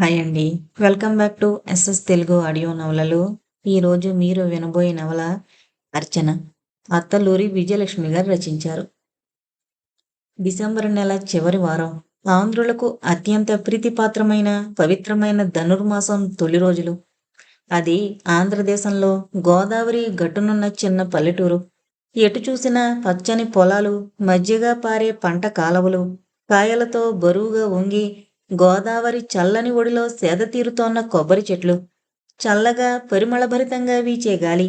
Hi అండి. Welcome back to SS Telugu audio నవలలు. ఈరోజు మీరు వినబోయే నవల అర్చన. అత్తలూరి విజయలక్ష్మి గారు రచించారు. డిసెంబర్ నెల చివరి వారం. ఆంధ్రులకు అత్యంత ప్రీతిపాత్రమైన పవిత్రమైన ధనుర్మాసం తొలి రోజులు. అది ఆంధ్రదేశంలో గోదావరి గట్టునున్న చిన్న పల్లెటూరు. ఎటు చూసినా పచ్చని పొలాలు మధ్యగా పారే పంట కాలవలు. కాయలతో బరువుగా వంగి గోదావరి చల్లని ఒడిలో సేద తీరుతోన్న కొబ్బరి చెట్లు చల్లగా పరిమళభరితంగా వీచే గాలి.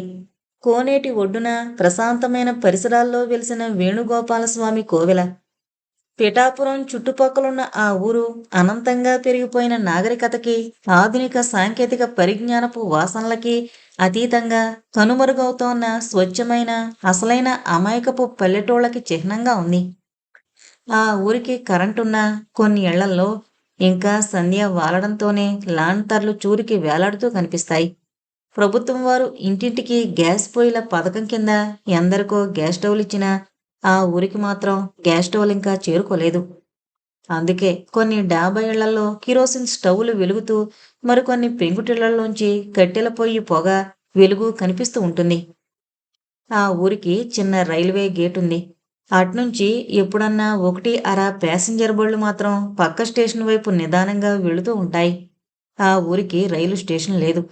కోనేటి ఒడ్డున ప్రశాంతమైన పరిసరాల్లో వెలిసిన వేణుగోపాలస్వామి కోవెల. పిఠాపురం చుట్టుపక్కలున్న ఆ ఊరు అనంతంగా పెరిగిపోయిన నాగరికతకి ఆధునిక సాంకేతిక పరిజ్ఞానపు వాసనలకి అతీతంగా కనుమరుగవుతోన్న స్వచ్ఛమైన అసలైన అమాయకపు పల్లెటూళ్ళకి చిహ్నంగా ఉంది. ఆ ఊరికి కరెంటున్న కొన్ని ఇళ్ళల్లో ఇంకా సంధ్య వాలడంతోనే లాంతర్లు చూరికి వేలాడుతూ కనిపిస్తాయి. ప్రభుత్వం వారు ఇంటింటికి గ్యాస్ పొయ్యిల పథకం కింద ఎందరికో గ్యాస్ స్టవ్లు ఇచ్చినా ఆ ఊరికి మాత్రం గ్యాస్ స్టవ్లు ఇంకా చేరుకోలేదు. అందుకే కొన్ని డాబా ఇళ్ళలో కిరోసిన్ స్టవ్లు వెలుగుతూ మరికొన్ని పెంకుటిళ్ళలోంచి కట్టెల పొయ్యి పొగ వెలుగు కనిపిస్తూ ఉంటుంది. ఆ ఊరికి చిన్న రైల్వే గేట్ ఉంది. అట్నుంచి ఎప్పుడన్నా ఒకటి అర ప్యాసింజర్ బళ్ళు మాత్రం పక్క స్టేషన్ వైపు నిదానంగా వెళుతూ ఉంటాయి. ఆ ఊరికి రైలు స్టేషన్ లేదు.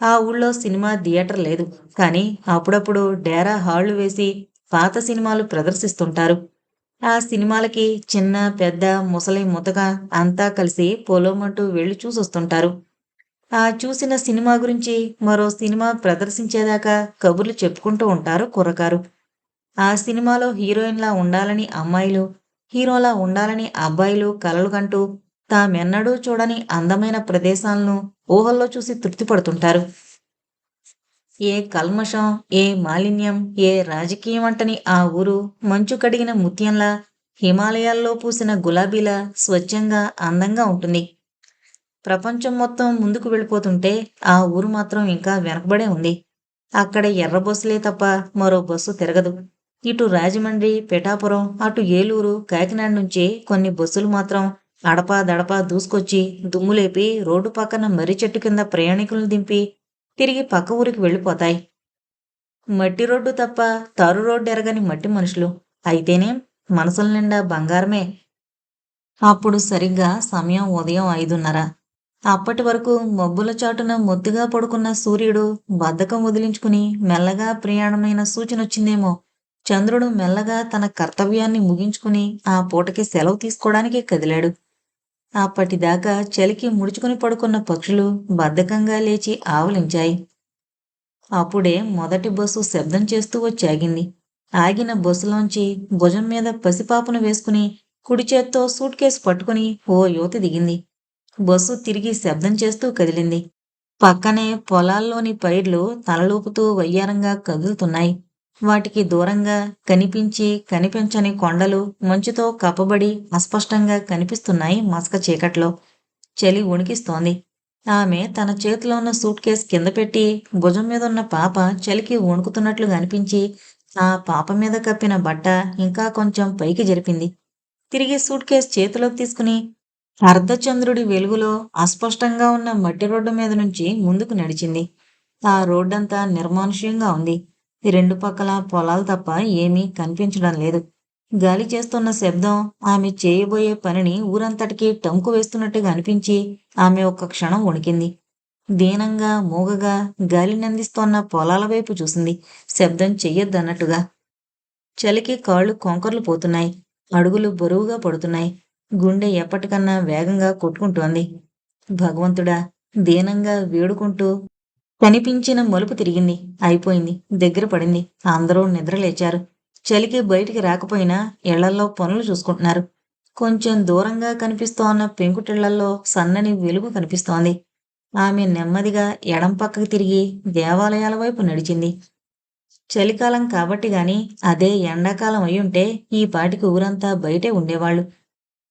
ఆ ఊళ్ళో సినిమా థియేటర్ లేదు. కానీ అప్పుడప్పుడు డేరా హాళ్ళు వేసి పాత సినిమాలు ప్రదర్శిస్తుంటారు. ఆ సినిమాలకి చిన్న పెద్ద ముసలి ముతక అంతా కలిసి పొలోమంటూ వెళ్ళి చూసొస్తుంటారు. ఆ చూసిన సినిమా గురించి మరో సినిమా ప్రదర్శించేదాకా కబుర్లు చెప్పుకుంటూ ఉంటారు కుర్రకారు ఆ సినిమాలో హీరోయిన్లా ఉండాలని అమ్మాయిలు హీరోలా ఉండాలని అబ్బాయిలు కలలు కంటూ తామెన్నడూ చూడని అందమైన ప్రదేశాలను ఊహల్లో చూసి తృప్తిపడుతుంటారు ఏ కల్మషం ఏ మాలిన్యం ఏ రాజకీయం అంటని ఆ ఊరు మంచు కడిగిన ముత్యంలా హిమాలయాల్లో పూసిన గులాబీలా స్వచ్ఛంగా అందంగా ఉంటుంది. ప్రపంచం మొత్తం ముందుకు వెళ్ళిపోతుంటే ఆ ఊరు మాత్రం ఇంకా వెనకబడే ఉంది. అక్కడ ఎర్ర బస్సులే తప్ప మరో బస్సు తిరగదు. ఇటు రాజమండ్రి పిఠాపురం అటు ఏలూరు కాకినాడ నుంచి కొన్ని బస్సులు మాత్రం అడపా దడపా దూసుకొచ్చి దుమ్ములేపి రోడ్డు పక్కన మర్రి చెట్టు కింద ప్రయాణికులను దింపి తిరిగి పక్క ఊరికి వెళ్ళిపోతాయి. మట్టి రోడ్డు తప్ప తారు రోడ్డు ఎరగని మట్టి మనుషులు అయితేనే మనసుల నిండా బంగారమే? అప్పుడు సరిగ్గా సమయం ఉదయం ఐదున్నర. అప్పటి వరకు మబ్బుల చాటున మొద్దుగా పడుకున్న సూర్యుడు బద్ధకం వదిలించుకుని మెల్లగా ప్రయాణమైన సూచన వచ్చిందేమో చంద్రుడు మెల్లగా తన కర్తవ్యాన్ని ముగించుకుని ఆ పూటకి సెలవు తీసుకోవడానికి కదిలాడు. అప్పటిదాకా చలికి ముడుచుకుని పడుకున్న పక్షులు బద్ధకంగా లేచి ఆవలించాయి. అప్పుడే మొదటి బస్సు శబ్దం చేస్తూ వచ్చాగింది ఆగిన బస్సులోంచి భుజం మీద పసిపాపను వేసుకుని కుడి చేత్తో సూట్ కేసు పట్టుకుని ఓ యువతి దిగింది. బస్సు తిరిగి శబ్దం చేస్తూ కదిలింది. పక్కనే పొలాల్లోని పైర్లు తలలూపుతూ వయ్యారంగా కదులుతున్నాయి. వాటికి దూరంగా కనిపించి కనిపించని కొండలు మంచుతో కప్పబడి అస్పష్టంగా కనిపిస్తున్నాయి మసక చీకట్లో. చలి ఉణికిస్తోంది ఆమె తన చేతిలో ఉన్న సూట్ కేస్ కింద పెట్టి భుజం మీద ఉన్న పాప చలికి వణుకుతున్నట్లుగా అనిపించి ఆ పాప మీద కప్పిన బట్ట ఇంకా కొంచెం పైకి జరిపింది. తిరిగి సూట్ కేస్ చేతిలోకి తీసుకుని అర్ధచంద్రుడి వెలుగులో అస్పష్టంగా ఉన్న మట్టి రోడ్డు మీద నుంచి ముందుకు నడిచింది. ఆ రోడ్డంతా నిర్మానుష్యంగా ఉంది. రెండు పక్కల పొలాలు తప్ప ఏమీ కనిపించడం లేదు. గాలి చేస్తున్న శబ్దం ఆమె చేయబోయే పనిని ఊరంతటికి టంకు వేస్తున్నట్టుగా అనిపించి ఆమె ఒక్క క్షణం వణికింది. దీనంగా మూగగా గాలినందిస్తోన్న పొలాల వైపు చూసింది. శబ్దం చెయ్యొద్దన్నట్టుగా. చలికి కాళ్ళు కొంకర్లు పోతున్నాయి. అడుగులు బరువుగా పడుతున్నాయి. గుండె ఎప్పటికన్నా వేగంగా కొట్టుకుంటోంది. భగవంతుడా దీనంగా వేడుకుంటూ కనిపించిన మలుపు తిరిగింది. అయిపోయింది. దగ్గర పడింది. అందరూ నిద్రలేచారు చలికి బయటికి రాకపోయినా ఇళ్ళల్లో పనులు చూసుకుంటున్నారు. కొంచెం దూరంగా కనిపిస్తోన్న పెంకుటిళ్ళల్లో సన్నని వెలుగు కనిపిస్తోంది. ఆమె నెమ్మదిగా ఎడం పక్కకి తిరిగి దేవాలయాల వైపు నడిచింది. చలికాలం కాబట్టి గాని అదే ఎండాకాలం అయ్యుంటే ఈ పాటికి ఊరంతా బయటే ఉండేవాళ్ళు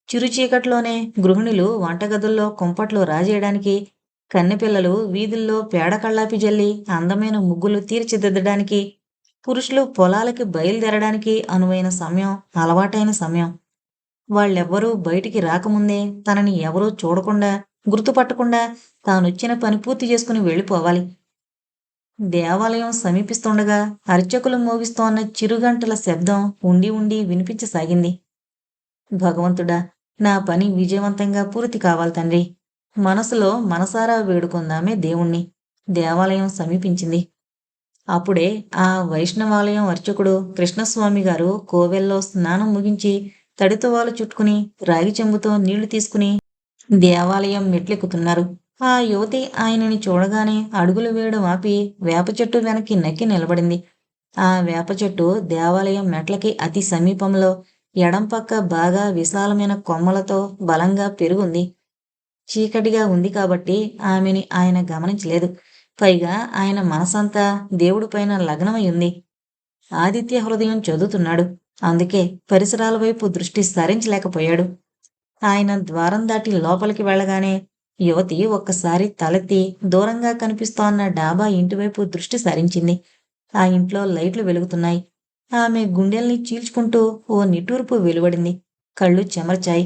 చిరుచీకట్లోనే గృహిణులు వంటగదుల్లో కుంపట్లు రాజేయడానికి కన్నెపిల్లలు వీధుల్లో పేడ కళ్ళాపి జల్లి అందమైన ముగ్గులు తీర్చిదిద్దడానికి పురుషులు పొలాలకి బయలుదేరడానికి అనువైన సమయం అలవాటైన సమయం. వాళ్ళెవ్వరూ బయటికి రాకముందే తనని ఎవరూ చూడకుండా గుర్తుపట్టకుండా తానొచ్చిన పని పూర్తి చేసుకుని వెళ్ళిపోవాలి. దేవాలయం సమీపిస్తుండగా అర్చకులు మోగిస్తోన్న చిరుగంటల శబ్దం ఉండి ఉండి వినిపించసాగింది. భగవంతుడా నా పని విజయవంతంగా పూర్తి కావాలి తండ్రి. మనసులో మనసారా వేడుకుందామే దేవుణ్ణి. దేవాలయం సమీపించింది. అప్పుడే ఆ వైష్ణవాలయం అర్చకుడు కృష్ణస్వామి గారు కోవెల్లో స్నానం ముగించి తడితువాలు చుట్టుకుని రాగి చెంబుతో నీళ్ళు తీసుకుని దేవాలయం మెట్లెక్కుతున్నారు. ఆ యువతి ఆయనని చూడగానే అడుగులు వేయడం ఆపి వేప చెట్టు వెనక్కి నక్కి నిలబడింది. ఆ వేప చెట్టు దేవాలయం మెట్లకి అతి సమీపంలో ఎడం పక్క బాగా విశాలమైన కొమ్మలతో బలంగా పెరుగుంది. చీకటిగా ఉంది కాబట్టి ఆమెని ఆయన గమనించలేదు. పైగా ఆయన మనసంతా దేవుడిపైన లగ్నమై ఉంది. ఆదిత్య హృదయం చదువుతున్నాడు. అందుకే పరిసరాల వైపు దృష్టి సారించలేకపోయాడు. ఆయన ద్వారం దాటి లోపలికి వెళ్ళగానే యువతి ఒక్కసారి తలెత్తి దూరంగా కనిపిస్తోన్న డాబా ఇంటివైపు దృష్టి సారించింది. ఆ ఇంట్లో లైట్లు వెలుగుతున్నాయి. ఆమె గుండెల్ని చీల్చుకుంటూ ఓ నిట్టూర్పు వెలువడింది. కళ్ళు చెమర్చాయి.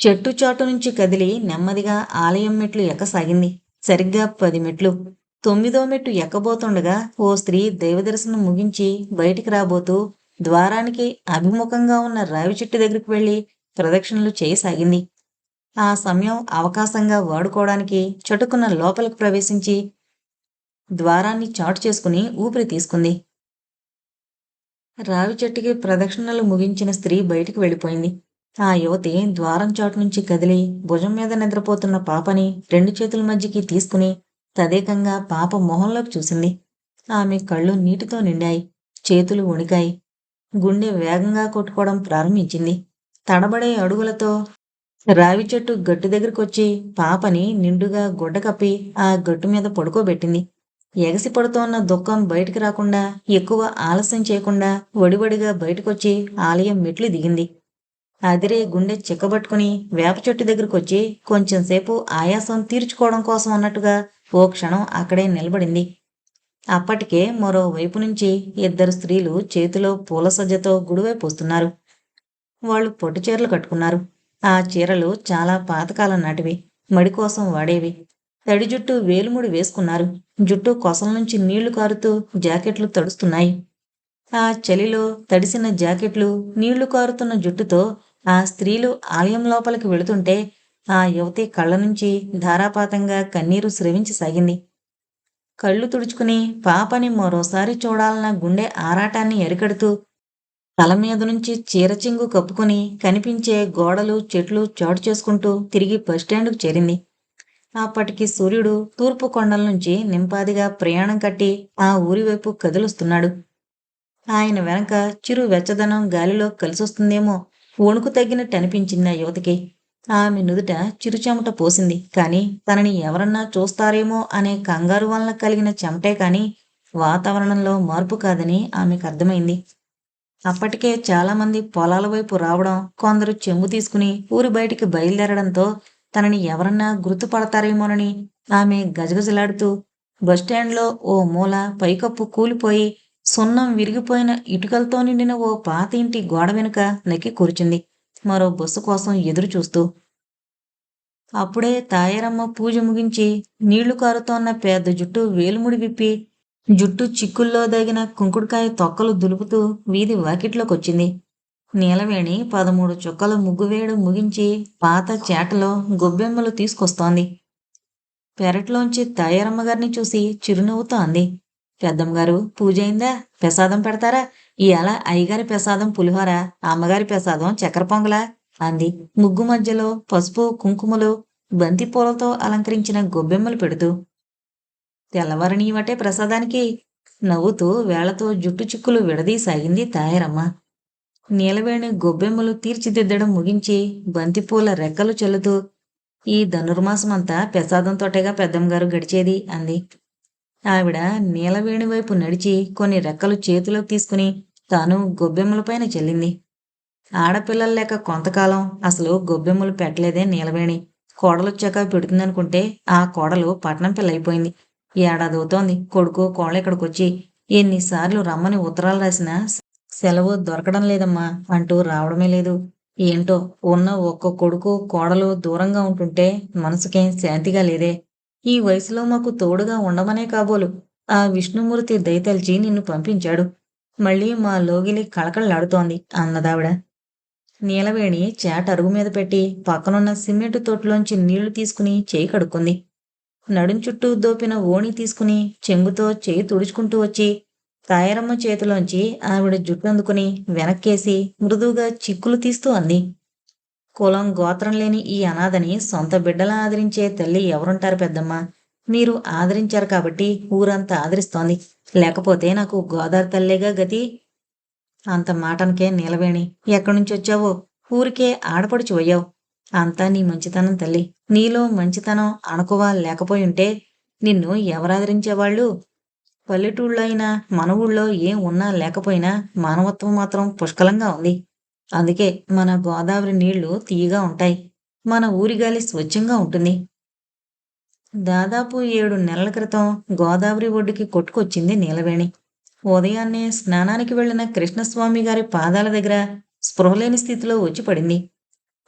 చెట్టు చాటు నుంచి కదిలి నెమ్మదిగా ఆలయం మెట్లు ఎక్కసాగింది. సరిగ్గా పది మెట్లు. తొమ్మిదో మెట్టు ఎక్కబోతుండగా ఓ స్త్రీ దైవదర్శనం ముగించి బయటికి రాబోతూ ద్వారానికి అభిముఖంగా ఉన్న రావి చెట్టు దగ్గరికి వెళ్ళి ప్రదక్షిణలు చేయసాగింది. ఆ సమయం అవకాశంగా వాడుకోవడానికి చటుకున్న లోపలికి ప్రవేశించి ద్వారాన్ని చాటు చేసుకుని ఊపిరి తీసుకుంది. రావి చెట్టుకి ప్రదక్షిణలు ముగించిన స్త్రీ బయటికి వెళ్ళిపోయింది. ఆ యువతి ద్వారం చాటు నుంచి కదిలి భుజం మీద నిద్రపోతున్న పాపని రెండు చేతుల మధ్యకి తీసుకుని తదేకంగా పాప మొహంలోకి చూసింది. ఆమె కళ్ళు నీటితో నిండాయి చేతులు వణికాయి. గుండె వేగంగా కొట్టుకోవడం ప్రారంభించింది. తడబడే అడుగులతో రావి చెట్టు గట్టు దగ్గరకొచ్చి పాపని నిండుగా గుడ్డ కప్పి ఆ గట్టు మీద పడుకోబెట్టింది. ఎగసి పడుతోన్న దుఃఖం బయటికి రాకుండా ఎక్కువ ఆలస్యం చేయకుండా వడివడిగా బయటకొచ్చి ఆలయం మెట్లు దిగింది. అదిరే గుండె చిక్కబట్టుకుని వేప చెట్టు దగ్గరకొచ్చి కొంచెంసేపు ఆయాసం తీర్చుకోవడం కోసం అన్నట్టుగా ఓ క్షణం అక్కడే నిలబడింది. అప్పటికే మరోవైపు నుంచి ఇద్దరు స్త్రీలు చేతిలో పూల సజ్జతో గుడివైపు వస్తున్నారు. వాళ్ళు పొట్టు చీరలు కట్టుకున్నారు. ఆ చీరలు చాలా పాతకాలం నాటివి మడి కోసం వాడేవి. తడి జుట్టు వేలుముడి వేసుకున్నారు. జుట్టు కొసల నుంచి నీళ్ళు కారుతూ జాకెట్లు తడుస్తున్నాయి. ఆ చలిలో తడిసిన జాకెట్లు నీళ్ళు కారుతున్న జుట్టుతో ఆ స్త్రీలు ఆలయం లోపలికి వెళుతుంటే ఆ యువతి కళ్ళ నుంచి ధారాపాతంగా కన్నీరు స్రవించసాగింది కళ్ళు తుడుచుకుని పాపని మరోసారి చూడాలన్న గుండె ఆరాటాన్ని ఎరికడుతూ తల మీద నుంచి చీరచింగు కప్పుకుని కనిపించే గోడలు చెట్లు చాటు చేసుకుంటూ తిరిగి బస్టాండ్కు చేరింది. అప్పటికి సూర్యుడు తూర్పు కొండల నుంచి నింపాదిగా ప్రయాణం కట్టి ఆ ఊరివైపు కదులుస్తున్నాడు. ఆయన వెనక చిరు వెచ్చదనం గాలిలో కలిసొస్తుందేమో వణుకు తగ్గినట్టు అనిపించింది ఆ యువతికి. ఆమె నుదుట చిరుచెమట పోసింది. కాని తనని ఎవరన్నా చూస్తారేమో అనే కంగారు వలన కలిగిన చెమటే కాని వాతావరణంలో మార్పు కాదని ఆమెకు అర్థమైంది. అప్పటికే చాలామంది పొలాల వైపు రావడం కొందరు చెంబు తీసుకుని ఊరి బయటికి బయలుదేరడంతో తనని ఎవరన్నా గుర్తుపడతారేమోనని ఆమె గజగజలాడుతూ బస్టాండ్లో ఓ మూల పైకప్పు కూలిపోయి సున్నం విరిగిపోయిన ఇటుకలతో నిండిన ఓ పాత ఇంటి గోడ వెనుక నక్కి కూర్చుంది. మరో బస్సు కోసం ఎదురు చూస్తూ. అప్పుడే తాయారమ్మ పూజ ముగించి నీళ్ళు కారుతోన్న పెద్ద జుట్టు వేలుముడి విప్పి జుట్టు చిక్కుల్లో దగిన కుంకుడుకాయ తొక్కలు దులుపుతూ వీధి వాకిట్లోకొచ్చింది. నీలవేణి పదమూడు చుక్కల ముగ్గు వేయడం ముగించి పాత చేటలో గొబ్బెమ్మలు తీసుకొస్తోంది. పెరట్లోంచి తాయారమ్మ గారిని చూసి చిరునవ్వుతో అంది. పెద్దమ్మగారు పూజ అయిందా? ప్రసాదం పెడతారా? ఇవాళ అయ్యగారి ప్రసాదం పులిహోర అమ్మగారి ప్రసాదం చక్కెర పొంగలా అంది. ముగ్గు మధ్యలో పసుపు కుంకుమలు బంతి పూలతో అలంకరించిన గొబ్బెమ్మలు పెడుతూ తెల్లవారనీయమటే ప్రసాదానికి నవ్వుతూ వేళతో జుట్టు చిక్కులు విడదీసాగింది తాయారమ్మ. నీలవేణి గొబ్బెమ్మలు తీర్చిదిద్దడం ముగించి బంతిపూల రెక్కలు చల్లుతూ ఈ ధనుర్మాసమంతా ప్రసాదంతోటేగా పెద్దమ్మగారు గడిచేది అంది. ఆవిడ నీలవేణి వైపు నడిచి కొన్ని రెక్కలు చేతిలోకి తీసుకుని తాను గొబ్బెమ్మలపైన చెల్లింది. ఆడపిల్లలు లేక కొంతకాలం అసలు గొబ్బెమ్మలు పెట్టలేదే నీలవేణి. కోడలొచ్చాక పెడుతుందనుకుంటే ఆ కోడలు పట్నం పిల్ల అయిపోయింది ఏడాది అవుతోంది కొడుకు కోళ్ళ ఇక్కడికొచ్చి ఎన్నిసార్లు రమ్మని ఉత్తరాలు రాసినా సెలవు దొరకడం లేదమ్మా అంటూ రావడమే లేదు. ఏంటో ఉన్న ఒక్క కొడుకు కోడలు దూరంగా ఉంటుంటే మనసుకేం శాంతిగా లేదే. ఈ వయసులో మాకు తోడుగా ఉండమనే కాబోలు. ఆ విష్ణుమూర్తి దయతలిచి నిన్ను పంపించాడు. మళ్ళీ మా లోగిలి కళకళలాడుతోంది అన్నదావిడ. నీలవేణి చేట అరుగు మీద పెట్టి పక్కనున్న సిమెంట్ తోటలోంచి నీళ్ళు తీసుకుని చేయి కడుక్కుంది. నడుం చుట్టూ దోపిన ఓణి తీసుకుని చెంగుతో చేయి తుడుచుకుంటూ వచ్చి తాయారమ్మ చేతిలోంచి ఆవిడ జుట్టు అందుకుని వెనక్కేసి మృదువుగా చిక్కులు తీస్తూ అంది. కులం గోత్రం లేని ఈ అనాథని సొంత బిడ్డలా ఆదరించే తల్లి ఎవరుంటారు పెద్దమ్మ? మీరు ఆదరించారు కాబట్టి ఊరంతా ఆదరిస్తోంది. లేకపోతే నాకు గోదావరి తల్లేగా గతి? అంత మాటనకే నీలవేణి ఎక్కడి నుంచి వచ్చావో ఊరికే ఆడపడుచు పోయావు అంతా నీ మంచితనం తల్లి. నీలో మంచితనం అనుకోవా లేకపోయి ఉంటే నిన్ను ఎవరాదరించేవాళ్ళు? పల్లెటూళ్ళో అయినా మన ఊళ్ళో ఏం ఉన్నా లేకపోయినా మానవత్వం మాత్రం పుష్కలంగా ఉంది. అందుకే మన గోదావరి నీళ్ళు తీయగా ఉంటాయి. మన ఊరి గాలి స్వచ్ఛంగా ఉంటుంది. దాదాపు ఏడు నెలల క్రితం గోదావరి ఒడ్డుకి కొట్టుకొచ్చింది నీలవేణి. ఉదయాన్నే స్నానానికి వెళ్ళిన కృష్ణస్వామి గారి పాదాల దగ్గర స్పృహలేని స్థితిలో వచ్చి పడింది.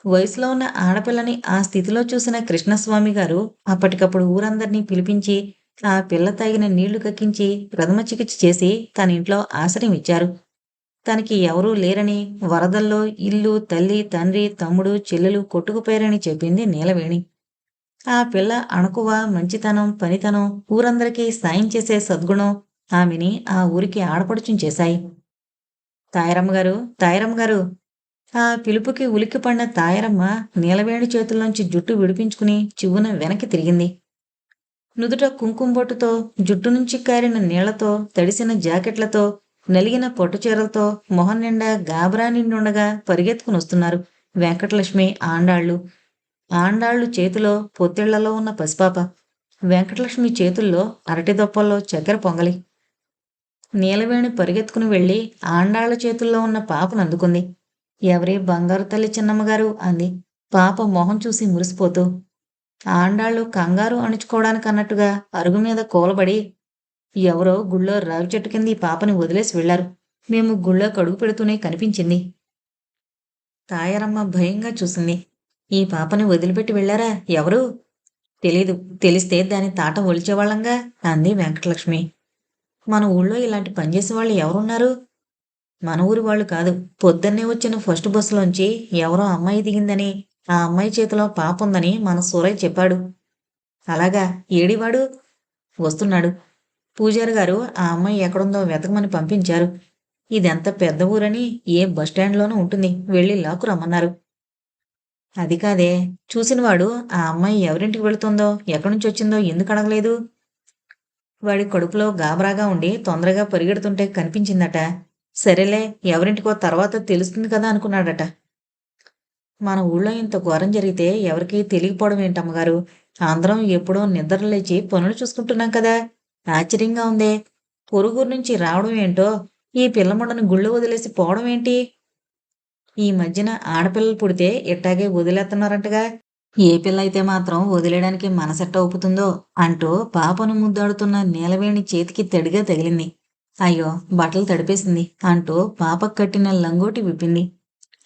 వయసులో ఉన్న ఆడపిల్లని ఆ స్థితిలో చూసిన కృష్ణస్వామి గారు అప్పటికప్పుడు ఊరందరినీ పిలిపించి ఆ పిల్ల తాగిన నీళ్ళు కక్కించి ప్రథమ చికిత్స చేసి తన ఇంట్లో ఆశ్రయం ఇచ్చారు. తనకి ఎవరూ లేరని వరదల్లో ఇల్లు తల్లి తండ్రి తమ్ముడు చెల్లెలు కొట్టుకుపోయారని చెప్పింది నీలవేణి. ఆ పిల్ల అణకువ మంచితనం పనితనం ఊరందరికీ సాయం చేసే సద్గుణం ఆమెని ఆ ఊరికి ఆడపడుచుం చేశాయి. తాయరమ్మ గారు తాయరమ్మ గారు! ఆ పిలుపుకి ఉలిక్కిపడిన తాయరమ్మ నీలవేణి చేతుల్లోంచి జుట్టు విడిపించుకుని చివ్వున వెనక్కి తిరిగింది. నుదుట కుంకుమ బొట్టుతో జుట్టు నుంచి కారిన నీళ్ళతో తడిసిన జాకెట్లతో నలిగిన పొట్టుచీరలతో మొహం నిండా గాబరా నిండుండగా పరిగెత్తుకుని వస్తున్నారు వెంకటలక్ష్మి ఆండాళ్ళు. ఆండాళ్ళు చేతిలో పొత్తిళ్ళలో ఉన్న పసిపాప. వెంకటలక్ష్మి చేతుల్లో అరటి దొప్పల్లో చక్కెర పొంగలి. నీలవేణి పరిగెత్తుకుని వెళ్ళి ఆండాళ్ళ చేతుల్లో ఉన్న పాపను అందుకుంది. ఎవరి బంగారు తల్లి చిన్నమ్మగారు అంది. పాప మొహం చూసి మురిసిపోతూ. ఆండాళ్ళు కంగారు అణుచుకోవడానికి అన్నట్టుగా అరుగు మీద కూలబడి ఎవరో గుళ్ళో రావి చెట్టు కింద ఈ పాపని వదిలేసి వెళ్ళారు మేము గుళ్ళో కడుగు పెడుతూనే కనిపించింది. తాయారమ్మ భయంగా చూసింది. ఈ పాపని వదిలిపెట్టి వెళ్ళారా ఎవరు? తెలీదు. తెలిస్తే దాని తాట ఒలిచేవాళ్ళంగా అంది వెంకటలక్ష్మి. మన ఊళ్ళో ఇలాంటి పనిచేసే వాళ్ళు ఎవరున్నారు? మన ఊరి వాళ్ళు కాదు. పొద్దున్నే వచ్చిన ఫస్ట్ బస్సులోంచి ఎవరో అమ్మాయి దిగిందని ఆ అమ్మాయి చేతిలో పాప ఉందని మన సూరయ్య చెప్పాడు. అలాగా ఏడివాడు? వస్తున్నాడు. పూజారి గారు ఆ అమ్మాయి ఎక్కడుందో వెతకమని పంపించారు. ఇదెంత పెద్ద ఊరని ఏ బస్టాండ్లోనూ ఉంటుంది. వెళ్ళి లాకు రమ్మన్నారు. అది కాదే. చూసినవాడు ఆ అమ్మాయి ఎవరింటికి వెళుతుందో ఎక్కడి నుంచి వచ్చిందో ఎందుకు అడగలేదు? వాడి కడుపులో గాబరాగా ఉండి తొందరగా పరిగెడుతుంటే కనిపించిందట. సరేలే ఎవరింటికో తర్వాత తెలుస్తుంది కదా అనుకున్నాడట. మన ఊళ్ళో ఇంత ఘోరం జరిగితే ఎవరికీ తెలియకపోవడం ఏంటమ్మగారు అందరం ఎప్పుడో నిద్ర లేచి పనులు చూసుకుంటున్నాం కదా. ఆశ్చర్యంగా ఉందే. పొరుగురు నుంచి రావడం ఏంటో? ఈ పిల్లముడను గుళ్ళు వదిలేసి పోవడం ఏంటి? ఈ మధ్యన ఆడపిల్లలు పుడితే ఇట్టాగే వదిలేస్తున్నారంటగా ఏ పిల్ల అయితే మాత్రం వదిలేయడానికి మనసెట్ట ఒప్పుతుందో అంటూ పాపను ముద్దాడుతున్న నీలవేణి చేతికి తడిగా తగిలింది. అయ్యో బట్టలు తడిపేసింది అంటూ పాపకు కట్టిన లంగోటి విప్పింది.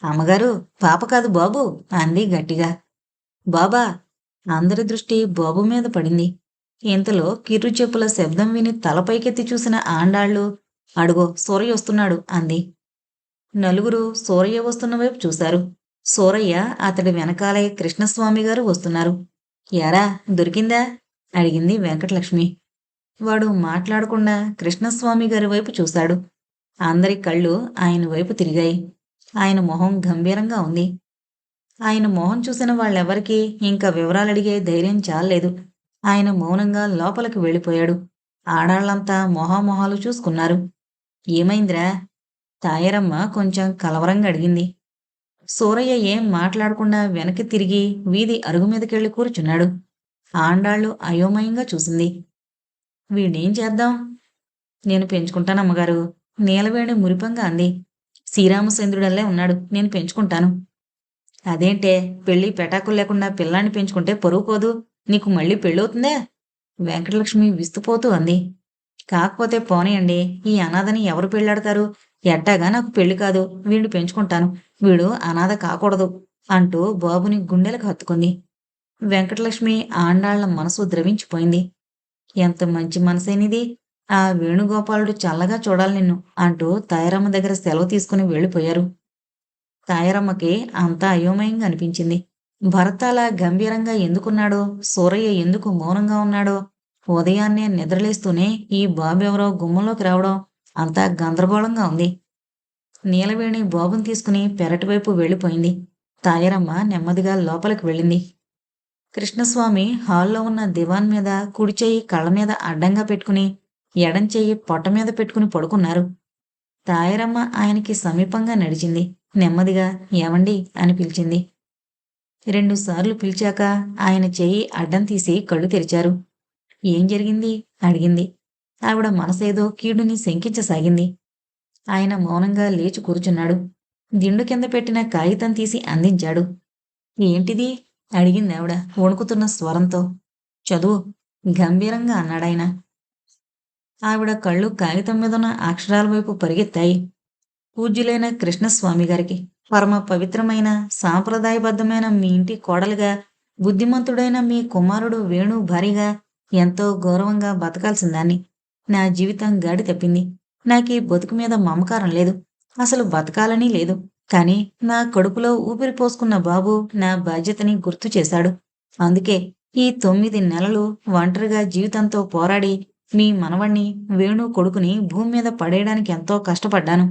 అమ్మగారు పాప కాదు బాబు అంది గట్టిగా. బాబా అందరి దృష్టి బాబు మీద పడింది. ఇంతలో కిర్రు చెప్పుల శబ్దం విని తలపైకెత్తి చూసిన ఆండాళ్ళు అడుగో సూరయ్య వస్తున్నాడు అంది. నలుగురు సూరయ్య వస్తున్న వైపు చూశారు. సూరయ్య అతడి వెనకాలే కృష్ణస్వామి గారు వస్తున్నారు. యారా దొరికిందా? అడిగింది వెంకటలక్ష్మి. వాడు మాట్లాడకుండా కృష్ణస్వామి గారి వైపు చూశాడు. అందరి కళ్ళు ఆయన వైపు తిరిగాయి. ఆయన మొహం గంభీరంగా ఉంది. ఆయన మొహం చూసిన వాళ్ళెవరికీ ఇంకా వివరాలు అడిగే ధైర్యం చాలలేదు. ఆయన మౌనంగా లోపలికి వెళ్ళిపోయాడు. ఆడాళ్ళంతా మొహామొహాలు చూసుకున్నారు. ఏమైందిరా? తాయరమ్మ కొంచెం కలవరంగా అడిగింది. సూరయ్య ఏం మాట్లాడకుండా వెనక్కి తిరిగి వీధి అరుగు మీదకెళ్ళి కూర్చున్నాడు. ఆండాళ్ళు అయోమయంగా చూసింది. వీడేం చేద్దాం? నేను పెంచుకుంటాను అమ్మగారు నీలవేణి మురిపంగా అంది. శ్రీరామచంద్రుడల్లే ఉన్నాడు నేను పెంచుకుంటాను. అదేంటే పెళ్ళి పెటాకులు లేకుండా పిల్లాన్ని పెంచుకుంటే పొరుగుకోదు నీకు మళ్ళీ పెళ్ళవుతుందా? వెంకటలక్ష్మి విస్తుపోతూ అంది. కాకపోతే పోనీయండి ఈ అనాథని ఎవరు పెళ్ళాడతారు? ఎట్టాగా నాకు పెళ్ళి కాదు వీడిని పెంచుకుంటాను. వీడు అనాథ కాకూడదు అంటూ బాబుని గుండెలకు హత్తుకుంది. వెంకటలక్ష్మి ఆండాళ్ళ మనసు ద్రవించిపోయింది. ఎంత మంచి మనసేనిది? ఆ వేణుగోపాలుడు చల్లగా చూడాలి నిన్ను అంటూ తాయారమ్మ దగ్గర సెలవు తీసుకుని వెళ్ళిపోయారు. తాయారమ్మకి అంతా అయోమయంగా అనిపించింది. భర్త అలా గంభీరంగా ఎందుకున్నాడో సూరయ్య ఎందుకు మౌనంగా ఉన్నాడో ఉదయాన్నే నిద్రలేస్తూనే ఈ బాబెవరో ఎవరో గుమ్మంలోకి రావడం అంతా గందరగోళంగా ఉంది. నీలవేణి బాబుని తీసుకుని పెరటివైపు వెళ్ళిపోయింది. తాయరమ్మ నెమ్మదిగా లోపలికి వెళ్ళింది. కృష్ణస్వామి హాల్లో ఉన్న దివాన్ మీద కుడి చెయ్యి కళ్ళ మీద అడ్డంగా పెట్టుకుని ఎడం చెయ్యి పొట్ట మీద పెట్టుకుని పడుకున్నారు. తాయారమ్మ ఆయనకి సమీపంగా నడిచింది. నెమ్మదిగా ఏమండి? అని పిలిచింది. రెండుసార్లు పిలిచాక ఆయన చేయి అడ్డం తీసి కళ్ళు తెరిచారు. ఏం జరిగింది? అడిగింది. ఆవిడ మనసేదో కీడుని శంకించసాగింది. ఆయన మౌనంగా లేచి కూర్చున్నాడు. దిండు కింద పెట్టిన కాగితం తీసి అందించాడు. ఏంటిది? అడిగింది ఆవిడ వణుకుతున్న స్వరంతో. చదువు గంభీరంగా అన్నాడాయన ఆవిడ కళ్ళు కాగితం మీదున్న అక్షరాల వైపు పరిగెత్తాయి. పూజ్యులైన కృష్ణస్వామి గారికి పరమ పవిత్రమైన సాంప్రదాయబద్ధమైన మీ ఇంటి కోడలుగా బుద్ధిమంతుడైన మీ కుమారుడు వేణు భారీగా ఎంతో గౌరవంగా బతకాల్సిందాన్ని నా జీవితం గాడి తప్పింది. నాకీ బతుకు మీద మమకారం లేదు. అసలు బతకాలని లేదు. కాని నా కడుపులో ఊపిరి పోసుకున్న బాబు నా బాధ్యతని గుర్తు చేశాడు. అందుకే ఈ తొమ్మిది నెలలు ఒంటరిగా జీవితంతో పోరాడి మీ మనవణ్ణి వేణు కొడుకుని భూమి మీద పడేయడానికి ఎంతో కష్టపడ్డాను.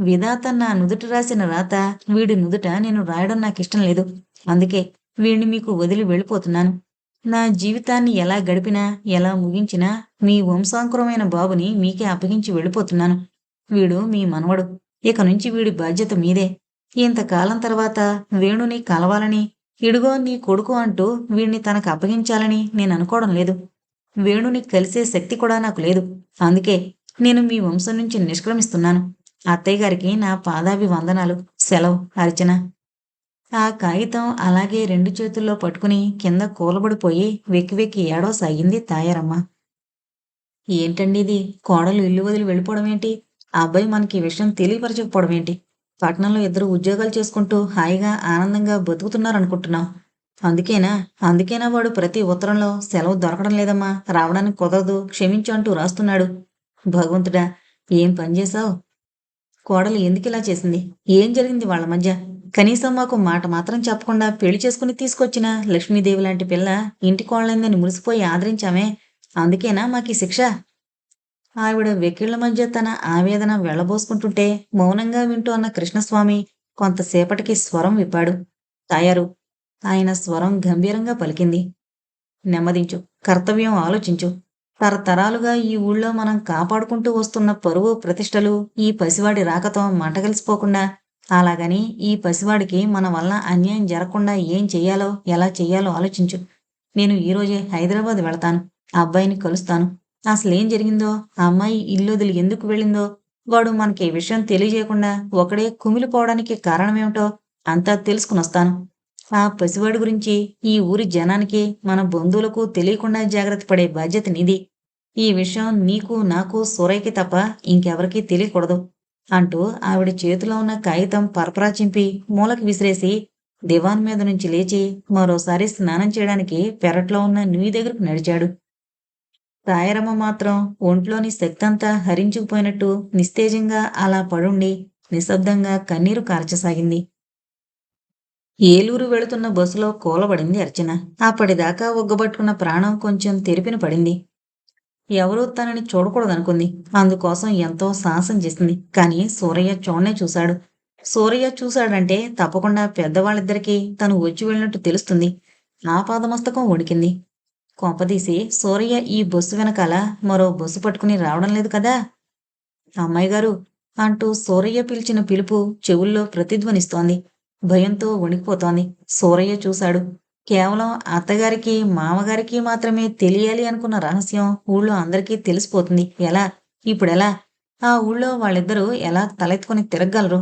విధాత నా నుదుట రాసిన రాత వీడి నుదుట నేను రాయడం నాకు ఇష్టం లేదు. అందుకే వీడిని మీకు వదిలి వెళ్ళిపోతున్నాను. నా జీవితాన్ని ఎలా గడిపినా ఎలా ముగించినా మీ వంశాంకురమైన బాబుని మీకే అప్పగించి వెళ్ళిపోతున్నాను. వీడు మీ మనవడు. ఇక నుంచి వీడి బాధ్యత మీదే. ఇంతకాలం తర్వాత వేణుని కలవాలని ఇడుగో నీ కొడుకు అంటూ వీణ్ణి తనకు అప్పగించాలని నేను అనుకోవడం లేదు. వేణుని కలిసే శక్తి కూడా నాకు లేదు. అందుకే నేను మీ వంశం నుంచి నిష్క్రమిస్తున్నాను. అత్తయ్య గారికి నా పాదాభివందనాలు. సెలవు. అర్చన. ఆ కాగితం అలాగే రెండు చేతుల్లో పట్టుకుని కింద కూలబడిపోయి వెక్కి వెక్కి ఏడవసాగింది తాయారమ్మ. ఏంటండి ఇది? కోడలు ఇల్లు వదిలి వెళ్ళిపోవడం ఏంటి? ఆ అబ్బాయి మనకి విషయం తెలియపరచకపోవడం ఏంటి? పట్టణంలో ఇద్దరు ఉద్యోగాలు చేసుకుంటూ హాయిగా ఆనందంగా బతుకుతున్నారనుకుంటున్నాం. అందుకేనా? అందుకేనా వాడు ప్రతి ఉత్తరంలో సెలవు దొరకడం లేదమ్మా. రావడానికి కుదరదు. క్షమించు అంటూ రాస్తున్నాడు. భగవంతుడా ఏం పనిచేశావు కోడలు ఎందుకు ఇలా చేసింది? ఏం జరిగింది వాళ్ళ మధ్య? కనీసం మాకు మాట మాత్రం చెప్పకుండా పెళ్ళి చేసుకుని తీసుకొచ్చిన లక్ష్మీదేవి లాంటి పిల్ల ఇంటి కోళ్ళైందని మురిసిపోయి ఆదరించామే. అందుకేనా మాకీ శిక్ష? ఆవిడ వెకిళ్ళ మధ్య తన ఆవేదన వెళ్ళబోసుకుంటుంటే మౌనంగా వింటూ అన్న కృష్ణస్వామి కొంతసేపటికి స్వరం విప్పాడు. తయారు. ఆయన స్వరం గంభీరంగా పలికింది. నెమ్మదించు. కర్తవ్యం ఆలోచించు. తరతరాలుగా ఈ ఊళ్ళో మనం కాపాడుకుంటూ వస్తున్న పరువు ప్రతిష్టలు ఈ పసివాడి రాకతో మంటగలిసిపోకుండా అలాగని ఈ పసివాడికి మన వల్ల అన్యాయం జరగకుండా ఏం చెయ్యాలో ఎలా చెయ్యాలో ఆలోచించు. నేను ఈరోజే హైదరాబాద్ వెళతాను ఆ అబ్బాయిని కలుస్తాను. అసలేం జరిగిందో ఆ అమ్మాయి ఇల్లు వదిలి ఎందుకు వెళ్ళిందో వాడు మనకి ఈ విషయం తెలియజేయకుండా ఒకడే కుమిలిపోవడానికి కారణమేమిటో అంతా తెలుసుకుని వస్తాను. ఆ పసివాడి గురించి ఈ ఊరి జనానికి మన బంధువులకు తెలియకుండా జాగ్రత్త పడే బాధ్యత నీది. ఈ విషయం నీకు నాకు సూరయ్యకి తప్ప ఇంకెవరికీ తెలియకూడదు అంటూ ఆవిడ చేతిలో ఉన్న కాగితం పరపరా చింపి మూలకి విసిరేసి దివాన్ మీద నుంచి లేచి మరోసారి స్నానం చేయడానికి పెరట్లో ఉన్న నుయ్యి దగ్గరకు నడిచాడు. తాయరమ్మ మాత్రం ఒంట్లోని శక్తంతా హరించుకుపోయినట్టు నిస్తేజంగా అలా పడుండి నిశ్శబ్దంగా కన్నీరు కార్చసాగింది. ఏలూరు వెళుతున్న బస్సులో కూలబడింది అర్చన. అప్పటిదాకా ఒగ్గబట్టుకున్న ప్రాణం కొంచెం తెరిపిన పడింది. ఎవరూ తనని చూడకూడదనుకుంది. అందుకోసం ఎంతో సాహసం చేసింది. కానీ సూరయ్య చూడనే చూశాడు. సూరయ్య చూశాడంటే తప్పకుండా పెద్దవాళ్ళిద్దరికీ తను వచ్చి వెళ్ళినట్టు తెలుస్తుంది. నా పాదమస్తకం వణికింది కొంపదీసి సూరయ్య ఈ బస్సు వెనకాల మరో బస్సు పట్టుకుని రావడం లేదు కదా? అమ్మాయి గారు అంటూ సూరయ్య పిలిచిన పిలుపు చెవుల్లో ప్రతిధ్వనిస్తోంది. భయంతో వణికిపోతోంది. సూరయ్య చూశాడు. కేవలం అత్తగారికి మామగారికి మాత్రమే తెలియాలి అనుకున్న రహస్యం ఊళ్ళో అందరికీ తెలిసిపోతుంది. ఎలా? ఇప్పుడెలా? ఆ ఊళ్ళో వాళ్ళిద్దరూ ఎలా తలెత్తుకుని తిరగలరు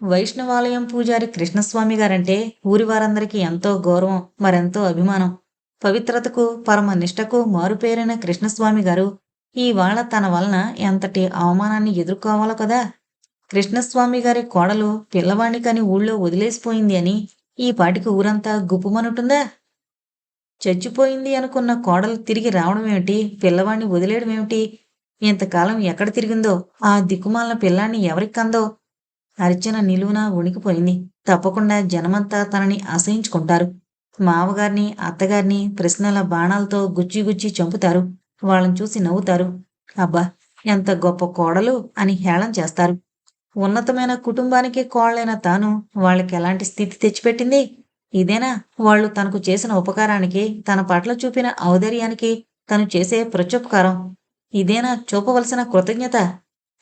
వైష్ణవాలయం పూజారి కృష్ణస్వామి గారంటే ఊరి వారందరికీ ఎంతో గౌరవం మరెంతో అభిమానం. పవిత్రతకు పరమ నిష్టకు మారుపేరైన కృష్ణస్వామి గారు ఇవాళ తన వలన ఎంతటి అవమానాన్ని ఎదుర్కోవాలో కదా? కృష్ణస్వామి గారి కోడలు పిల్లవాణ్ణి కాని ఊళ్ళో వదిలేసిపోయింది అని ఈ పాటికి ఊరంతా గుప్పుమనుంటుందా? చచ్చిపోయింది అనుకున్న కోడలు తిరిగి రావడమేమిటి పిల్లవాణ్ణి వదిలేయడమేమిటి ఇంతకాలం ఎక్కడ తిరిగిందో? ఆ దిక్కుమాలిన పిల్లాన్ని ఎవరికందో అర్చన నిలువున ఉణికిపోయింది తప్పకుండా జనమంతా తనని అసహించుకుంటారు మావగారిని అత్తగారిని ప్రశ్నల బాణాలతో గుచ్చి గుచ్చి చంపుతారు. వాళ్ళని చూసి నవ్వుతారు. అబ్బా ఎంత గొప్ప కోడలు అని హేళం చేస్తారు. ఉన్నతమైన కుటుంబానికి కోళ్ళైన తాను వాళ్ళకి ఎలాంటి స్థితి తెచ్చిపెట్టింది? ఇదేనా? వాళ్ళు తనకు చేసిన ఉపకారానికి తన పట్ల చూపిన ఔదర్యానికి తను చేసే ప్రత్యుపకారం. ఇదేనా చూపవలసిన కృతజ్ఞత?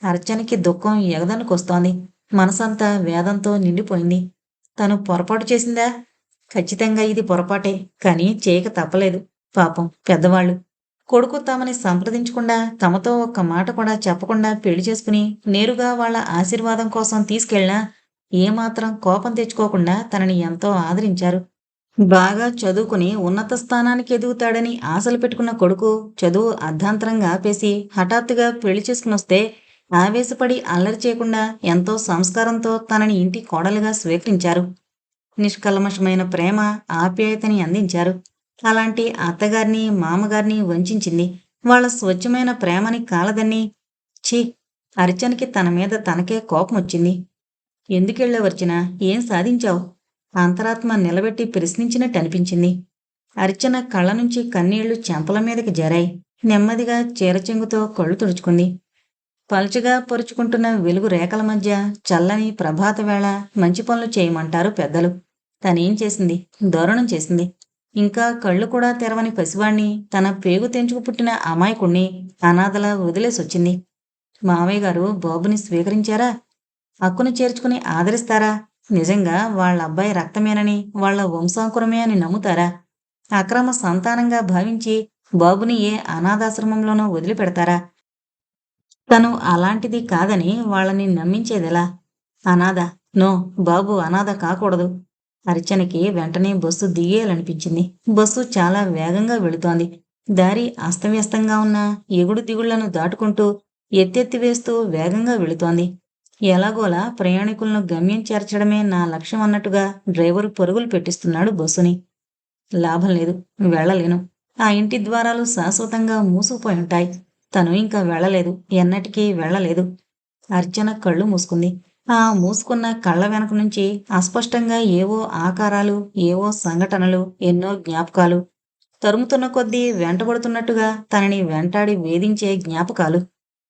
అర్చనకి దుఃఖం ఎగదనుకొస్తోంది. మనసంతా వేదంతో నిండిపోయింది. తను పొరపాటు చేసిందా? ఖచ్చితంగా ఇది పొరపాటే కానీ చేయక తప్పలేదు. పాపం పెద్దవాళ్ళు. కొడుకు తమని సంప్రదించకుండా తమతో ఒక్క మాట కూడా చెప్పకుండా పెళ్ళి చేసుకుని నేరుగా వాళ్ళ ఆశీర్వాదం కోసం తీసుకెళ్ళినా ఏమాత్రం కోపం తెచ్చుకోకుండా తనని ఎంతో ఆదరించారు. బాగా చదువుకుని ఉన్నత స్థానానికి ఎదుగుతాడని ఆశలు పెట్టుకున్న కొడుకు చదువు అర్ధాంతరంగా ఆపేసి హఠాత్తుగా పెళ్ళి చేసుకుని వస్తే ఆవేశపడి అల్లరి చేయకుండా ఎంతో సంస్కారంతో తనని ఇంటి కోడలుగా స్వీకరించారు. నిష్కల్మషమైన ప్రేమ ఆప్యాయతని అందించారు. అలాంటి అత్తగారిని మామగారిని వంచింది వాళ్ళ స్వచ్ఛమైన ప్రేమని కాలదని ఛీ అర్చనకి తన మీద తనకే కోపం వచ్చింది. ఎందుకెళ్ళావర్చన ఏం సాధించావు? అంతరాత్మ నిలబెట్టి ప్రశ్నించినట్టు అనిపించింది. అర్చన కళ్ళ నుంచి కన్నీళ్ళు చెంపల మీదకి జరాయి. నెమ్మదిగా చీరచెంగుతో కళ్ళు తుడుచుకుంది. పలుచగా పరుచుకుంటున్న వెలుగు రేఖల మధ్య చల్లని ప్రభాత వేళ మంచి పనులు చేయమంటారు పెద్దలు. తనేం చేసింది? దోరణం చేసింది. ఇంకా కళ్ళు కూడా తెరవని పసివాణ్ణి తన పేగు తెంచుకు పుట్టిన అమాయకుణ్ణి అనాథలా వదిలేసొచ్చింది మావయ్య గారు బాబుని స్వీకరించారా? హక్కును చేర్చుకుని ఆదరిస్తారా? నిజంగా వాళ్ళ అబ్బాయి రక్తమేనని వాళ్ళ వంశాంకురమే అని నమ్ముతారా? అక్రమ సంతానంగా భావించి బాబుని ఏ అనాథాశ్రమంలోనో వదిలిపెడతారా? తను అలాంటిది కాదని వాళ్ళని నమ్మించేదెలా? అనాథ నో బాబు అనాథ కాకూడదు. అర్చనకి వెంటనే బస్సు దిగేయాలనిపించింది. బస్సు చాలా వేగంగా వెళుతోంది. దారి అస్తవ్యస్తంగా ఉన్న ఎగుడు దిగుళ్ళను దాటుకుంటూ ఎత్తెత్తి వేస్తూ వేగంగా వెళుతోంది. ఎలాగోలా ప్రయాణికులను గమ్యం చేర్చడమే నా లక్ష్యం అన్నట్టుగా డ్రైవరు పరుగులు పెట్టిస్తున్నాడు బస్సుని. లాభం లేదు వెళ్ళలేను. ఆ ఇంటి ద్వారాలు శాశ్వతంగా మూసుకుపోయి ఉంటాయి. తను ఇంకా వెళ్ళలేదు ఎన్నటికీ వెళ్ళలేదు. అర్చన కళ్ళు మూసుకుంది. ఆ మూసుకున్న కళ్ళ వెనక నుంచి అస్పష్టంగా ఏవో ఆకారాలు ఏవో సంఘటనలు ఎన్నో జ్ఞాపకాలు తరుముతున్న కొద్దీ వెంటబడుతున్నట్టుగా తనని వెంటాడి వేధించే జ్ఞాపకాలు.